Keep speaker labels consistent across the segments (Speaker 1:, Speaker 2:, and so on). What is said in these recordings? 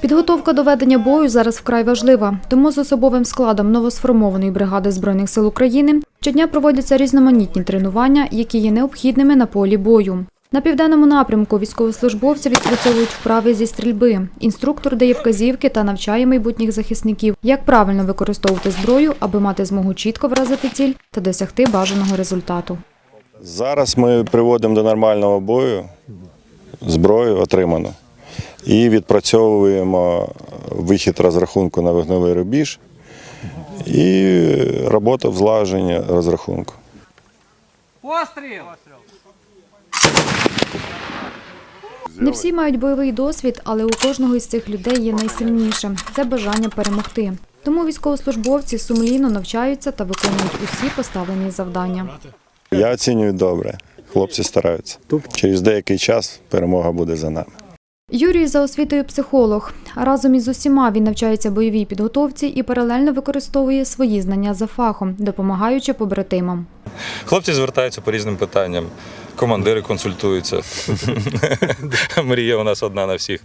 Speaker 1: Підготовка до ведення бою зараз вкрай важлива, тому з особовим складом новосформованої бригади збройних сил України щодня проводяться різноманітні тренування, які є необхідними на полі бою. На південному напрямку військовослужбовці відпрацьовують вправи зі стрільби. Інструктор дає вказівки та навчає майбутніх захисників, як правильно використовувати зброю, аби мати змогу чітко вразити ціль та досягти бажаного результату.
Speaker 2: Зараз ми приводимо до нормального бою зброю отриману і відпрацьовуємо вихід розрахунку на вогневий рубіж і роботу в злагодженні розрахунку.
Speaker 3: Постріл!
Speaker 1: Не всі мають бойовий досвід, але у кожного із цих людей є найсильніше це бажання перемогти. Тому військовослужбовці сумлінно навчаються та виконують усі поставлені завдання.
Speaker 2: Я оцінюю добре. Хлопці стараються. Через деякий час перемога буде за нами.
Speaker 1: Юрій за освітою психолог. Разом із усіма він навчається бойовій підготовці і паралельно використовує свої знання за фахом, допомагаючи побратимам.
Speaker 4: Хлопці звертаються по різним питанням. Командири консультуються. Мрія у нас одна на всіх.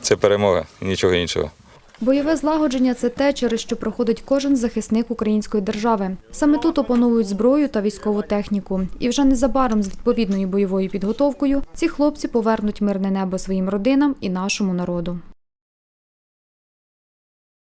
Speaker 4: Це перемога, і нічого іншого.
Speaker 1: Бойове злагодження це те, через що проходить кожен захисник української держави. Саме тут опановують зброю та військову техніку. І вже незабаром з відповідною бойовою підготовкою ці хлопці повернуть мирне небо своїм родинам і нашому народу.